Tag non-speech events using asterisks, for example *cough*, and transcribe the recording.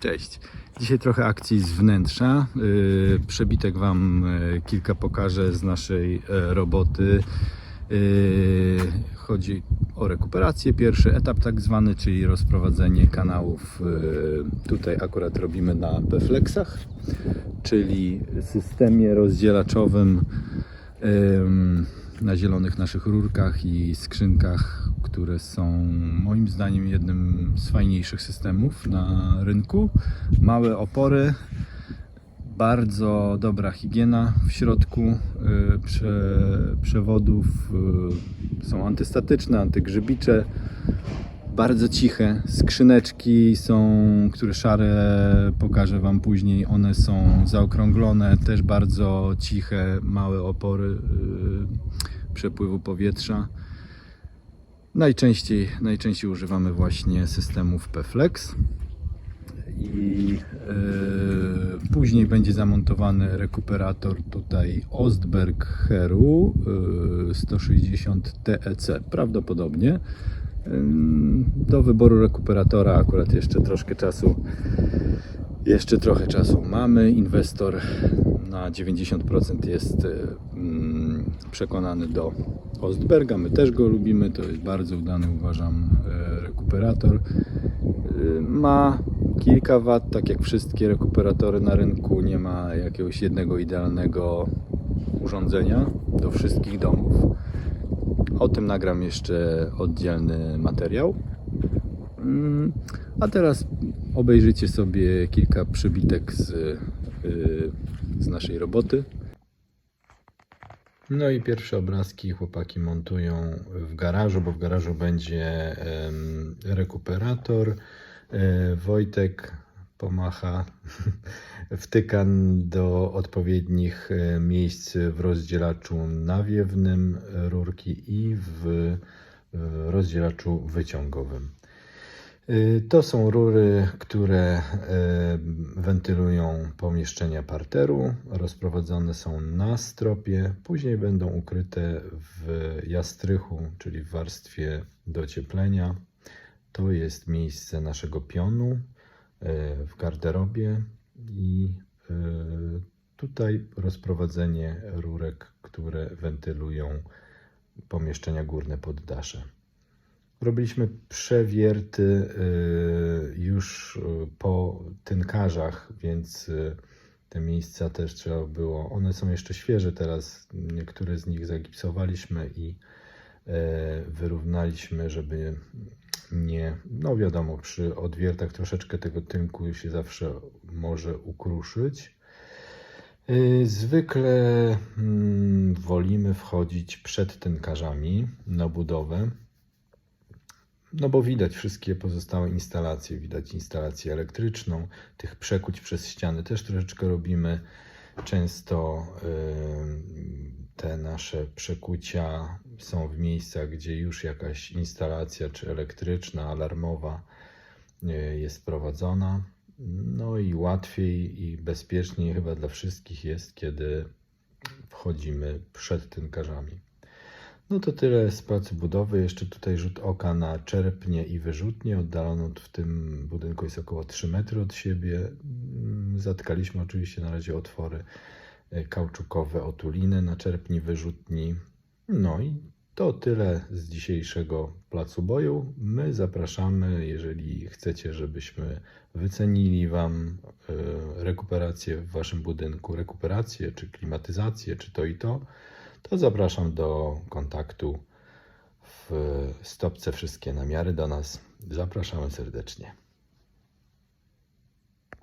Cześć. Dzisiaj trochę akcji z wnętrza. Yy, Przebitek Wam yy, kilka pokażę z naszej e, roboty. Chodzi o rekuperację. Pierwszy etap tak zwany, czyli rozprowadzenie kanałów. Tutaj akurat robimy na Peflexach, czyli systemie rozdzielaczowym ym, na zielonych naszych rurkach i skrzynkach, które są moim zdaniem jednym z fajniejszych systemów na rynku. Małe opory, bardzo dobra higiena w środku y, prze, przewodów, y, są antystatyczne, antygrzybicze, bardzo ciche. Skrzyneczki są, które szare pokażę Wam później. One są zaokrąglone, też bardzo ciche, małe opory y, przepływu powietrza. Najczęściej, najczęściej używamy właśnie systemów PFlex. I e, później będzie zamontowany rekuperator tutaj Ostberg Heru e, 160 TEC prawdopodobnie. Ym, Do wyboru rekuperatora akurat jeszcze troszkę czasu jeszcze trochę czasu mamy. Inwestor na 90% jest e, mm, przekonany do Ostberga. My też go lubimy. To jest bardzo udany, uważam, e, rekuperator. E, Ma kilka wad, tak jak wszystkie rekuperatory na rynku. Nie ma jakiegoś jednego idealnego urządzenia do wszystkich domów. O tym nagram jeszcze oddzielny materiał. Mm, A teraz obejrzyjcie sobie kilka przybitek z, y, z naszej roboty. No i pierwsze obrazki chłopaki montują w garażu, bo w garażu będzie rekuperator. E, Wojtek pomacha, *laughs* wtyka do odpowiednich e, miejsc w rozdzielaczu nawiewnym rurki i w rozdzielaczu wyciągowym. Y, To są rury, które y, wentylują pomieszczenia parteru. Rozprowadzone są na stropie, później będą ukryte w jastrychu, czyli w warstwie docieplenia. To jest miejsce naszego pionu y, w garderobie i tutaj rozprowadzenie rurek, które wentylują pomieszczenia górne poddasze. Robiliśmy przewierty y, już y, po tynkarzach, więc y, te miejsca też trzeba było. One są jeszcze świeże teraz. Niektóre z nich zagipsowaliśmy i wyrównaliśmy, żeby nie. No wiadomo, przy odwiertach troszeczkę tego tynku się zawsze może ukruszyć. Zwykle mm, wolimy wchodzić przed tynkarzami na budowę. No bo widać wszystkie pozostałe instalacje, widać instalację elektryczną, tych przekuć przez ściany też troszeczkę robimy. Często y, te nasze przekucia są w miejscach, gdzie już jakaś instalacja, czy elektryczna, alarmowa y, jest prowadzona. No i łatwiej i bezpieczniej chyba dla wszystkich jest, kiedy wchodzimy przed tynkarzami. No to tyle z pracy budowy. Jeszcze tutaj rzut oka na czerpnie i wyrzutnie. Oddalono w tym budynku jest około 3 metry od siebie. Mm, Zatkaliśmy oczywiście na razie otwory e, kauczukowe, otuliny na czerpni, wyrzutni. No i to tyle z dzisiejszego placu boju. My zapraszamy, jeżeli chcecie, żebyśmy wycenili Wam e, rekuperację w Waszym budynku, rekuperację czy klimatyzację, czy to i to, to zapraszam do kontaktu w stopce wszystkie namiary do nas. Zapraszamy serdecznie.